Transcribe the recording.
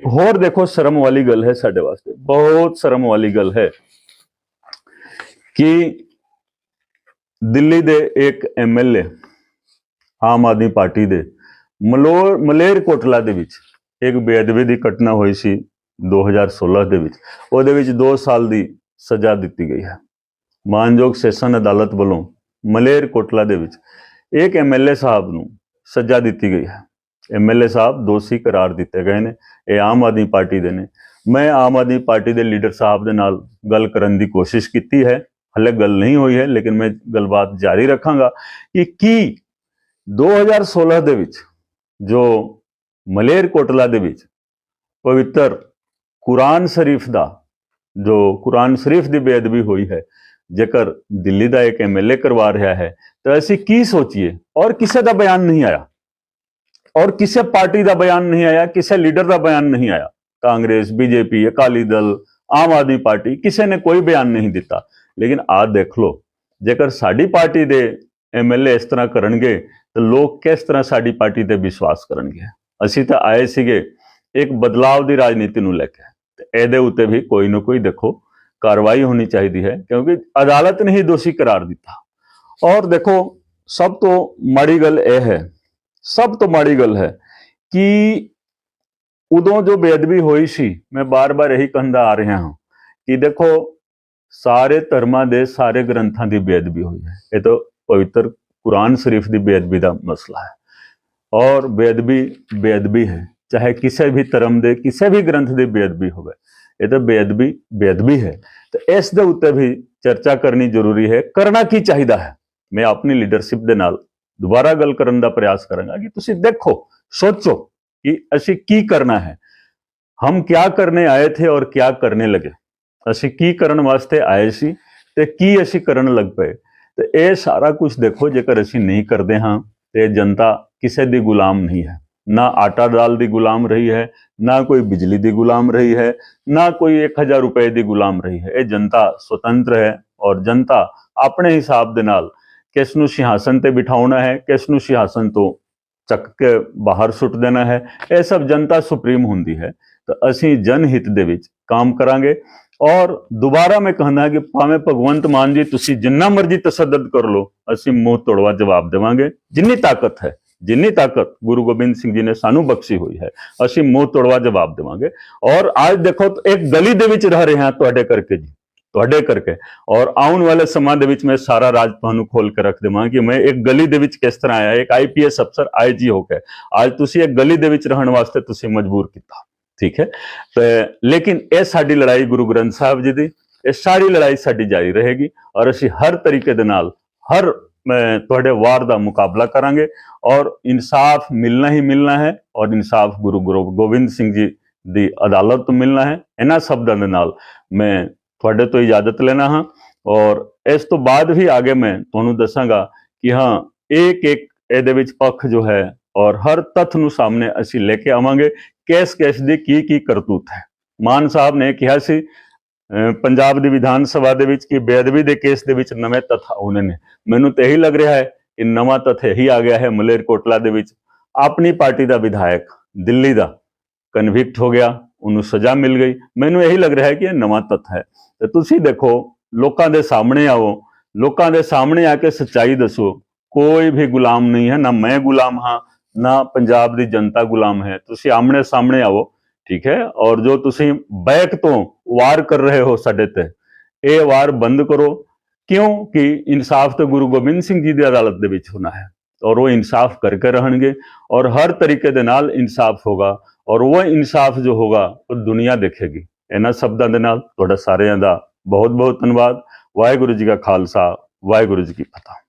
ਹੋਰ ਦੇਖੋ, ਸ਼ਰਮ ਵਾਲੀ ਗੱਲ ਹੈ ਸਾਡੇ ਵਾਸਤੇ। ਬਹੁਤ ਸ਼ਰਮ ਵਾਲੀ ਗੱਲ ਹੈ ਕਿ ਦਿੱਲੀ ਦੇ ਇੱਕ ਐਮਐਲਏ ਆਮ ਆਦਮੀ ਪਾਰਟੀ ਦੇ ਮਲੋਰ ਮਲੇਰ ਕੋਟਲਾ ਦੇ ਵਿੱਚ ਇੱਕ ਬੇਅਦਬੀ ਦੀ ਘਟਨਾ ਹੋਈ ਸੀ 2016 ਦੇ ਵਿੱਚ। ਉਹਦੇ ਵਿੱਚ 2 ਸਾਲ ਦੀ ਸਜ਼ਾ ਦਿੱਤੀ ਗਈ ਹੈ। ਮਾਨਯੋਗ ਸੈਸ਼ਨ ਅਦਾਲਤ ਵੱਲੋਂ ਮਲੇਰ ਕੋਟਲਾ ਦੇ ਵਿੱਚ ਇੱਕ ਐਮਐਲਏ ਸਾਹਿਬ ਨੂੰ ਸਜ਼ਾ ਦਿੱਤੀ ਗਈ ਹੈ। ਐਮਐਲਏ ਸਾਹਿਬ ਦੋਸ਼ੀ ਕਰਾਰ ਦਿੱਤੇ ਗਏ ਨੇ, ਇਹ ਆਮ ਆਦਮੀ ਪਾਰਟੀ ਦੇ ਨੇ। ਮੈਂ ਆਮ ਆਦਮੀ ਪਾਰਟੀ ਦੇ ਲੀਡਰ ਸਾਹਿਬ ਦੇ ਨਾਲ ਗੱਲ ਕਰਨ ਦੀ ਕੋਸ਼ਿਸ਼ ਕੀਤੀ ਹੈ। ਹਲੇ ਗੱਲ ਨਹੀਂ ਹੋਈ ਹੈ, ਲੇਕਿਨ ਮੈਂ ਗੱਲਬਾਤ ਜਾਰੀ ਰੱਖਾਂਗਾ ਕਿ ਕੀ 2016 ਦੇ ਵਿੱਚ ਜੋ ਮਲੇਰ ਕੋਟਲਾ ਦੇ ਵਿੱਚ ਪਵਿੱਤਰ ਕੁਰਾਨ ਸ਼ਰੀਫ ਦਾ, ਜੋ ਕੁਰਾਨ ਸ਼ਰੀਫ ਦੀ ਬੇਅਦਬੀ ਹੋਈ ਹੈ, ਜੇਕਰ ਦਿੱਲੀ ਦਾ ਇੱਕ ਐਮਐਲਏ ਕਰਵਾ ਰਿਹਾ ਹੈ, ਤਾਂ ਅਸੀਂ ਕੀ ਸੋਚੀਏ? ਔਰ ਕਿਸੇ ਦਾ ਬਿਆਨ ਨਹੀਂ ਆਇਆ। ਔਰ ਕਿਸੇ ਪਾਰਟੀ ਦਾ ਬਿਆਨ ਨਹੀਂ ਆਇਆ, ਕਿਸੇ ਲੀਡਰ ਦਾ ਬਿਆਨ ਨਹੀਂ ਆਇਆ। ਕਾਂਗਰਸ, ਬੀਜੇਪੀ, ਅਕਾਲੀ ਦਲ, ਆਮ ਆਦਮੀ ਪਾਰਟੀ, ਕਿਸੇ ਨੇ ਕੋਈ ਬਿਆਨ ਨਹੀਂ ਦਿੱਤਾ। ਲੇਕਿਨ ਆਹ ਦੇਖ ਲਓ, ਜੇਕਰ ਸਾਡੀ ਪਾਰਟੀ ਦੇ ਐਮਐਲਏ ਇਸ ਤਰ੍ਹਾਂ ਕਰਨਗੇ, ਤਾਂ ਲੋਕ ਕਿਸ ਤਰ੍ਹਾਂ ਸਾਡੀ ਪਾਰਟੀ ਤੇ ਵਿਸ਼ਵਾਸ ਕਰਨਗੇ? ਅਸੀਂ ਤਾਂ ਆਏ ਸੀਗੇ ਇੱਕ ਬਦਲਾਵ ਦੀ ਰਾਜਨੀਤੀ ਨੂੰ ਲੈ ਕੇ। ਤੇ ਇਹਦੇ ਉੱਤੇ ਵੀ ਕੋਈ ਨਾ ਕੋਈ ਦੇਖੋ, ਕਾਰਵਾਈ ਹੋਣੀ ਚਾਹੀਦੀ ਹੈ, ਕਿਉਂਕਿ ਅਦਾਲਤ ਨੇ ਹੀ ਦੋਸ਼ੀ ਕਰਾਰ ਦਿੱਤਾ। ਔਰ ਦੇਖੋ, ਸਭ ਤੋਂ ਮਾੜੀ ਗੱਲ ਇਹ ਹੈ ਸਭ ਤੋਂ ਮਾੜੀ ਗੱਲ ਹੈ ਕਿ ਉਦੋਂ ਜੋ ਬੇਅਦਬੀ ਹੋਈ ਸੀ, ਮੈਂ ਬਾਰ-ਬਾਰ ਇਹੀ ਕਹਿੰਦਾ ਆ ਰਿਹਾ ਹਾਂ ਕਿ ਦੇਖੋ, ਸਾਰੇ ਧਰਮਾਂ ਦੇ ਸਾਰੇ ਗ੍ਰੰਥਾਂ ਦੀ ਬੇਅਦਬੀ ਹੋਈ ਹੈ। ਇਹ ਤਾਂ ਪਵਿੱਤਰ ਕੁਰਾਨ ਸ਼ਰੀਫ ਦੀ ਬੇਅਦਬੀ ਦਾ ਮਸਲਾ ਹੈ। ਔਰ ਬੇਅਦਬੀ ਬੇਅਦਬੀ ਹੈ। ਚਾਹੇ ਕਿਸੇ ਵੀ ਧਰਮ ਦੇ, ਕਿਸੇ ਵੀ ਗ੍ਰੰਥ ਦੀ ਬੇਅਦਬੀ ਹੋਵੇ, ਇਹ ਤਾਂ ਬੇਅਦਬੀ ਬੇਅਦਬੀ ਹੈ। ਤੇ ਇਸ ਦੇ ਉੱਤੇ ਵੀ ਚਰਚਾ ਕਰਨੀ ਜ਼ਰੂਰੀ ਹੈ। ਕਰਨਾ ਕੀ ਚਾਹੀਦਾ ਹੈ? ਮੈਂ ਆਪਣੀ ਲੀਡਰਸ਼ਿਪ ਦੇ ਨਾਲ ਦੁਬਾਰਾ ਗੱਲ ਕਰਨ ਦਾ ਪ੍ਰਯਾਸ ਕਰਾਂਗਾ ਕਿ ਤੁਸੀਂ ਦੇਖੋ ਸੋਚੋ ਕਿ ਅਸੀਂ ਕੀ ਕਰਨਾ ਹੈ ਹਮ ਕਿਆ ਕਰਨੇ ਆਏ ਥੇ ਔਰ ਕਿਆ ਕਰਨੇ ਲਗੇ ਅਸੀਂ ਕੀ ਕਰਨ ਵਾਸਤੇ ਆਏ ਸੀ ਤੇ ਕੀ ਅਸੀਂ ਕਰਨ ਲੱਗ ਪਏ ਤੇ ਇਹ ਸਾਰਾ ਕੁਝ ਦੇਖੋ ਜੇਕਰ ਅਸੀਂ ਨਹੀਂ ਕਰਦੇ ਹਾਂ ਤੇ ਜਨਤਾ ਕਿਸੇ ਦੀ ਗੁਲਾਮ ਨਹੀਂ ਹੈ ਨਾ ਆਟਾ ਦਾਲ ਦੀ ਗੁਲਾਮ ਰਹੀ ਹੈ ਨਾ ਕੋਈ ਬਿਜਲੀ ਦੀ ਗੁਲਾਮ ਰਹੀ ਹੈ ਨਾ ਕੋਈ 1000 ਰੁਪਏ ਦੀ ਗੁਲਾਮ ਰਹੀ ਹੈ ਇਹ ਜਨਤਾ ਸੁਤੰਤਰ ਹੈ ਔਰ ਜਨਤਾ ਆਪਣੇ ਹਿਸਾਬ ਦੇ ਨਾਲ ਕਿਸ ਨੂੰ ਸਿଂਹਾਸਨ ਤੇ ਬਿਠਾਉਣਾ ਹੈ ਕਿਸ ਨੂੰ ਸਿਹਾਸਨ ਤੋਂ ਚੱਕ ਕੇ ਬਾਹਰ ਸੁੱਟ ਦੇਣਾ ਹੈ, ਇਹ ਸਭ ਜਨਤਾ ਸੁਪਰੀਮ ਹੁੰਦੀ ਹੈ। ਤਾਂ ਅਸੀਂ ਜਨ ਹਿੱਤ ਦੇ ਵਿੱਚ ਕੰਮ ਕਰਾਂਗੇ ਔਰ ਦੁਬਾਰਾ ਮੈਂ ਕਹਿੰਦਾ ਕਿ ਭਾਵੇਂ ਭਗਵੰਤ ਮਾਨ ਜੀ ਤੁਸੀਂ ਜਿੰਨਾ ਮਰਜ਼ੀ ਤਸੱਦਦ ਕਰ ਲਓ, ਅਸੀਂ ਮੂੰਹ ਤੋੜਵਾ ਜਵਾਬ ਦੇਵਾਂਗੇ। ਜਿੰਨੀ ਤਾਕਤ ਹੈ, ਜਿੰਨੀ ਤਾਕਤ ਗੁਰੂ ਗੋਬਿੰਦ ਸਿੰਘ ਜੀ ਨੇ ਸਾਨੂੰ ਬਖਸ਼ੀ ਹੋਈ ਹੈ, ਅਸੀਂ ਮੂੰਹ ਤੋੜਵਾ ਜਵਾਬ ਦੇਵਾਂਗੇ। ਔਰ ਅੱਜ ਦੇਖੋ, ਇੱਕ ਗਲੀ ਦੇ ਵਿੱਚ ਰਹਿ ਰਹੇ ਹਾਂ ਤੁਹਾਡੇ ਕਰਕੇ ਜੀ। ਤੁਹਾਡੇ ਕਰਕੇ ਔਰ ਆਉਣ ਵਾਲੇ ਸਮਾਂ ਦੇ ਵਿੱਚ ਮੈਂ ਸਾਰਾ ਰਾਜ ਤੁਹਾਨੂੰ ਖੋਲ ਕੇ ਰੱਖ ਦੇਵਾਂ ਕਿ ਮੈਂ ਇੱਕ ਗਲੀ ਦੇ ਵਿੱਚ ਕਿਸ ਤਰ੍ਹਾਂ ਆਇਆ ਇੱਕ ਆਈਪੀਐਸ ਅਫਸਰ ਆਈਜੀ ਹੋ ਕੇ ਅੱਜ ਤੁਸੀਂ ਇੱਕ ਗਲੀ ਦੇ ਵਿੱਚ ਰਹਿਣ ਵਾਸਤੇ ਤੁਸੀਂ ਮਜਬੂਰ ਕੀਤਾ ਠੀਕ ਹੈ ਤੇ ਲੇਕਿਨ ਇਹ ਸਾਡੀ ਲੜਾਈ ਗੁਰੂ ਗ੍ਰੰਥ ਸਾਹਿਬ ਜੀ ਦੀ ਇਹ ਸਾਰੀ ਲੜਾਈ ਸਾਡੀ ਜਾਰੀ ਰਹੇਗੀ ਔਰ ਅਸੀਂ ਹਰ ਤਰੀਕੇ ਦੇ ਨਾਲ ਹਰ ਮੈਂ ਤੁਹਾਡੇ ਵਾਰ ਦਾ ਮੁਕਾਬਲਾ ਕਰਾਂਗੇ ਔਰ ਇਨਸਾਫ ਮਿਲਣਾ ਹੀ ਮਿਲਣਾ ਹੈ ਔਰ ਇਨਸਾਫ ਗੁਰੂ ਗੁਰੂ ਗੋਬਿੰਦ ਸਿੰਘ ਜੀ ਦੀ ਅਦਾਲਤ ਤੋਂ ਮਿਲਣਾ ਹੈ ਇਹਨਾਂ ਸ਼ਬਦਾਂ ਦੇ ਨਾਲ ਮੈਂ ਤੁਹਾਡੇ ਤੋਂ ਇਜਾਜ਼ਤ ਲੈਣਾ ਹਾਂ ਔਰ ਇਸ ਤੋਂ ਬਾਅਦ ਵੀ ਅੱਗੇ ਮੈਂ ਤੁਹਾਨੂੰ ਦੱਸਾਂਗਾ ਕਿ ਹਾਂ, ਇੱਕ ਇੱਕ ਇਹਦੇ ਵਿੱਚ ਪੱਖ ਜੋ ਹੈ ਔਰ ਹਰ ਤੱਥ ਨੂੰ ਸਾਹਮਣੇ ਅਸੀਂ ਲੈ ਕੇ ਆਵਾਂਗੇ ਕਿਸ ਕਿਸ ਦੀ ਕੀ ਕੀ ਕਰਤੂਤ ਹੈ। ਮਾਨ ਸਾਹਿਬ ਨੇ ਕਿਹਾ ਸੀ, ਅਹ, ਪੰਜਾਬ ਦੀ ਵਿਧਾਨ ਸਭਾ ਦੇ ਵਿੱਚ ਕਿ ਬੇਅਦਬੀ ਦੇ ਕੇਸ ਦੇ ਵਿੱਚ ਨਵੇਂ ਤੱਥ ਆਉਣੇ ਨੇ। ਮੈਨੂੰ ਤੇ ਇਹੀ ਲੱਗ ਰਿਹਾ ਹੈ ਕਿ ਨਵਾਂ ਤੱਥ ਇਹੀ ਆ ਗਿਆ ਹੈ ਮਲੇਰਕੋਟਲਾ ਦੇ ਵਿੱਚ। ਆਪਣੀ ਪਾਰਟੀ ਦਾ ਵਿਧਾਇਕ ਦਿੱਲੀ ਦਾ ਕਨਵਿਕਟ ਹੋ ਗਿਆ। ਉਹਨੂੰ ਸਜ਼ਾ ਮਿਲ ਗਈ। ਮੈਨੂੰ ਇਹੀ ਲੱਗ ਰਿਹਾ ਹੈ ਕਿ ਇਹ ਨਵਾਂ ਤੱਥ ਹੈ। ਤੇ ਤੁਸੀਂ ਦੇਖੋ, ਲੋਕਾਂ ਦੇ ਸਾਹਮਣੇ ਆਓ। ਲੋਕਾਂ ਦੇ ਸਾਹਮਣੇ ਆ ਕੇ ਸੱਚਾਈ ਦੱਸੋ। ਕੋਈ ਵੀ ਗੁਲਾਮ ਨਹੀਂ ਹੈ। ਨਾ ਮੈਂ ਗੁਲਾਮ ਹਾਂ, ਨਾ ਪੰਜਾਬ ਦੀ ਜਨਤਾ ਗੁਲਾਮ ਹੈ। ਤੁਸੀਂ ਆਮਣੇ ਸਾਹਮਣੇ ਆਓ, ਠੀਕ ਹੈ? ਔਰ ਜੋ ਤੁਸੀਂ ਬੈਕ ਤੋਂ ਵਾਰ ਕਰ ਰਹੇ ਹੋ ਸਾਡੇ ਤੇ, ਇਹ ਵਾਰ ਬੰਦ ਕਰੋ। ਕਿਉਂਕਿ ਇਨਸਾਫ ਤਾਂ ਗੁਰੂ ਗੋਬਿੰਦ ਸਿੰਘ ਜੀ ਦੀ ਅਦਾਲਤ ਦੇ ਵਿੱਚ ਹੋਣਾ ਹੈ। ਔਰ ਉਹ ਇਨਸਾਫ ਕਰਕੇ ਰਹਿਣਗੇ ਔਰ ਹਰ ਤਰੀਕੇ ਦੇ ਨਾਲ ਇਨਸਾਫ ਹੋਗਾ ਔਰ ਉਹ ਇਨਸਾਫ ਜੋ ਹੋਗਾ, ਉਹ ਦੁਨੀਆ ਦੇਖੇਗੀ। ਇਹਨਾਂ ਸ਼ਬਦਾਂ ਦੇ ਨਾਲ ਤੁਹਾਡਾ ਸਾਰਿਆਂ ਦਾ ਬਹੁਤ ਬਹੁਤ ਧੰਨਵਾਦ। ਵਾਹਿਗੁਰੂ ਜੀ ਕਾ ਖਾਲਸਾ, ਵਾਹਿਗੁਰੂ ਜੀ ਕੀ ਫਤਿਹ।